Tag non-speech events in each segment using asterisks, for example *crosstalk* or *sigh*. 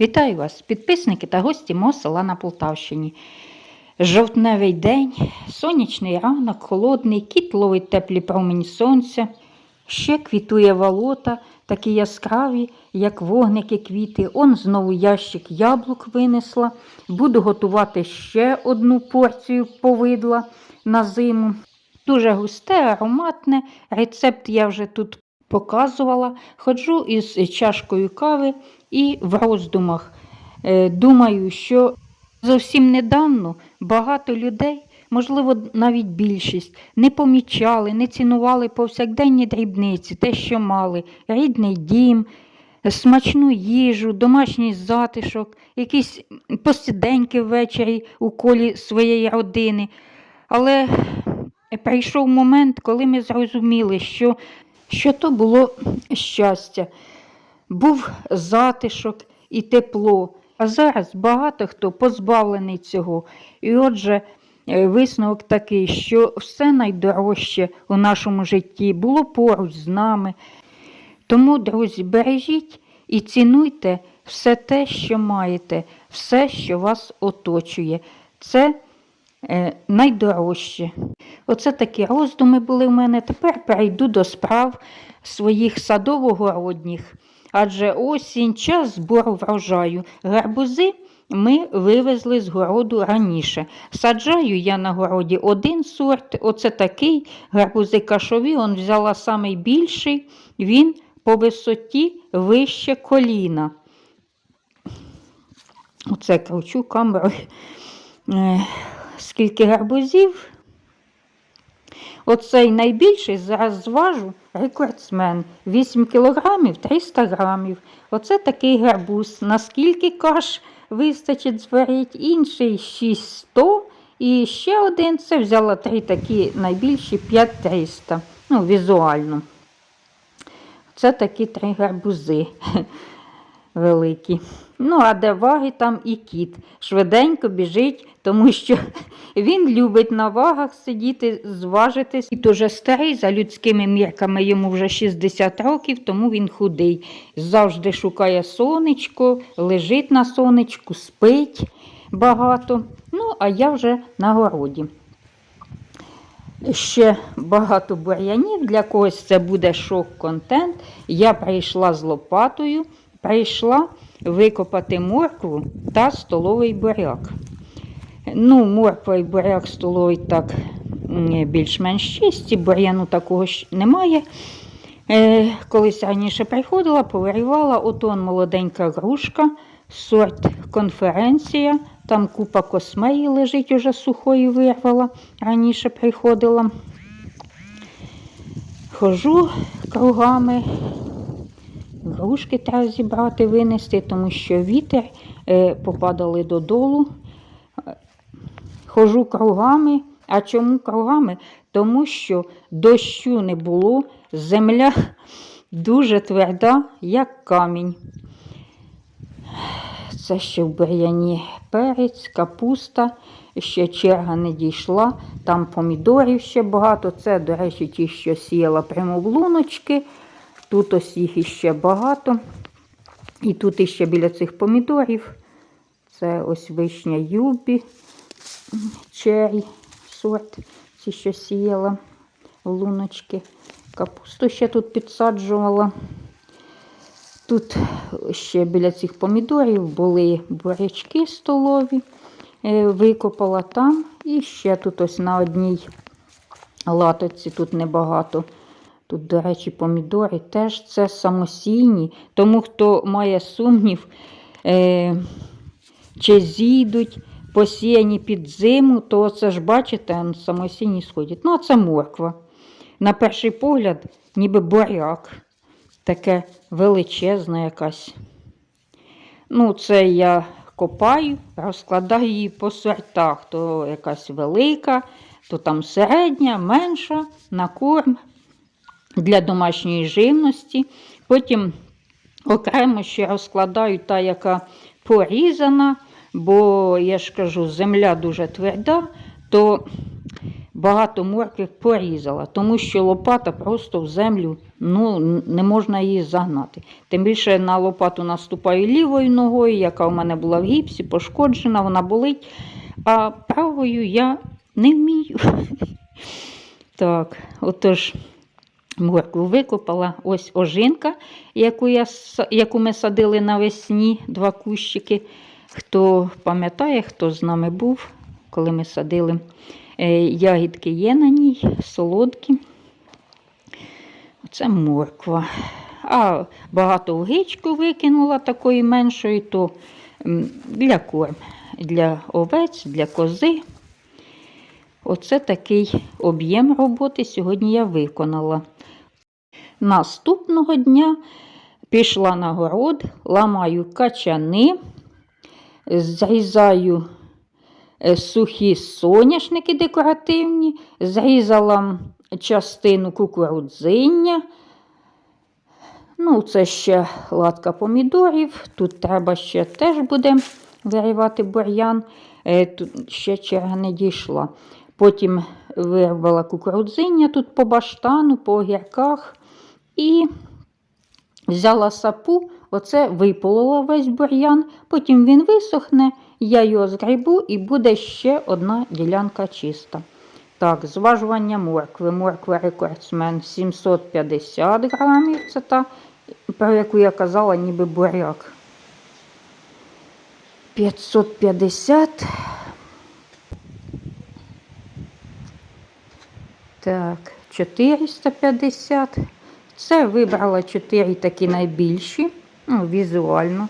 Вітаю вас, підписники та гості мого села на Полтавщині. Жовтневий день, сонячний ранок, холодний, кіт ловить теплі промені сонця. Ще квітує волота, такі яскраві, як вогники квіти. Он знову ящик яблук винесла. Буду готувати ще одну порцію повидла на зиму. Дуже густе, ароматне. Рецепт я вже тут показувала. Ходжу із чашкою кави і в роздумах. Е, Думаю, що зовсім недавно багато людей, можливо, навіть більшість, не помічали, не цінували повсякденні дрібниці, те, що мали, рідний дім, смачну їжу, домашній затишок, якісь посиденьки ввечері у колі своєї родини. Але прийшов момент, коли ми зрозуміли, що, що то було щастя був затишок і тепло. А зараз багато хто позбавлений цього. І отже, е, висновок такий, що все найдорожче у нашому житті було поруч з нами. Тому, друзі, бережіть і цінуйте все те, що маєте, все, що вас оточує. Це найдорожче. Оце такі роздуми були в мене. Тепер перейду до справ своїх садово-городніх. Адже осінь, час збору врожаю. Гарбузи ми вивезли з городу раніше. Саджаю я на городі один сорт, оце такий гарбузи кашові, он взяла самий більший, він по висоті вище коліна. Оце кручу камерою. Скільки гарбузів? Оцей найбільший зараз зважу рекордсмен. 8 кілограмів 300 грамів. Оце такий гарбуз. Наскільки каш вистачить зварити, інший 600. І ще один це взяла три такі найбільші 5300. Ну, візуально. Це такі три гарбузи великі. Ну, а де ваги, там і кіт. Швиденько біжить, тому що *laughs* він любить на вагах сидіти, зважитись. І дуже старий, за людськими мірками йому вже 60 років, тому він худий. Завжди шукає сонечко, лежить на сонечку, спить багато. Ну, а я вже на городі. Ще багато бур'янів, для когось це буде шок-контент. Я прийшла з лопатою, прийшла викопати моркву та столовий буряк. Ну, морква і буряк столовий так більш-менш чисті, бур'яну такого ж немає. Е, колись раніше приходила, повирівала, отон молоденька грушка, сорт конференція, там купа космеї лежить, уже сухої вирвала, раніше приходила. Хожу кругами, грушки треба зібрати, винести, тому що вітер е, попадали додолу. Е, Хожу кругами. А чому кругами? Тому що дощу не було, земля дуже тверда, як камінь. Це ще в бур'яні перець, капуста, ще черга не дійшла, там помідорів ще багато. Це, до речі, ті, що сіяла прямо в луночки. Тут ось їх іще багато. І тут іще біля цих помідорів. Це ось вишня юбі, чері, сорт, ці, що сіяла луночки. Капусту ще тут підсаджувала. Тут ще біля цих помідорів були бурячки столові, е, викопала там. І ще тут ось на одній латоці тут небагато. Тут, до речі, помідори теж це самосійні. Тому хто має сумнів, е, чи зійдуть посіяні під зиму, то це ж, бачите, самосійні сходять. Ну, а це морква. На перший погляд, ніби буряк таке величезна якась. Ну, це я копаю, розкладаю її по сортах. То якась велика, то там середня, менша, на корм для домашньої живності. Потім окремо ще розкладаю та, яка порізана, бо я ж кажу, земля дуже тверда, то багато моркви порізала, тому що лопата просто в землю ну, не можна її загнати. Тим більше на лопату наступаю лівою ногою, яка в мене була в гіпсі, пошкоджена, вона болить. А правою я не вмію. *laughs* Так, отож, моркву викопала. Ось ожинка, яку, я, яку ми садили навесні, два кущики. Хто пам'ятає, хто з нами був, коли ми садили. Е, Ягідки є на ній, солодкі. Оце морква. А багато в гичку викинула такої меншої, то для корм, для овець, для кози. Оце такий об'єм роботи сьогодні я виконала. Наступного дня пішла на город, ламаю качани, зрізаю е, сухі соняшники декоративні, зрізала частину кукурудзиння. Ну, це ще латка помідорів. Тут треба ще теж буде виривати бур'ян. Е, Тут ще черга не дійшла. Потім вирвала кукурудзиння тут по баштану, по огірках. І взяла сапу, оце виполола весь бур'ян, потім він висохне, я його згребу і буде ще одна ділянка чиста. Так, зважування моркви. Морква рекордсмен 750 грамів. Це та, про яку я казала, ніби буряк. 550. Так, 450. Це вибрала 4 такі найбільші, ну, візуально.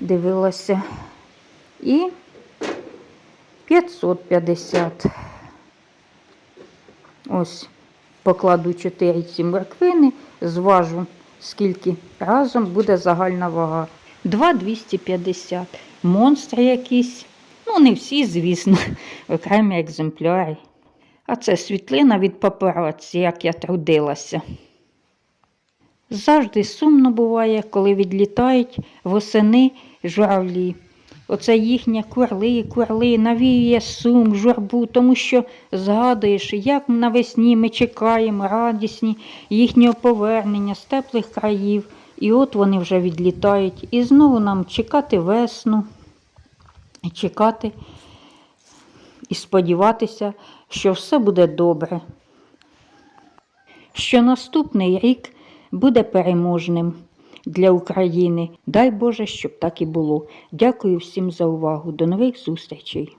Дивилася. І 550. Ось покладу 4 ці морквини, зважу, скільки разом буде загальна вага. 2,250. Монстри якісь. Ну, не всі, звісно, *laughs* окремі екземпляри. А це світлина від папараці, як я трудилася. Завжди сумно буває, коли відлітають восени журавлі. Оце їхнє курли, курли, навіює сум, журбу, тому що згадуєш, як навесні ми чекаємо радісні їхнього повернення з теплих країв. І от вони вже відлітають. І знову нам чекати весну, чекати і сподіватися, що все буде добре. Що наступний рік буде переможним для України. Дай Боже, щоб так і було. Дякую всім за увагу. До нових зустрічей.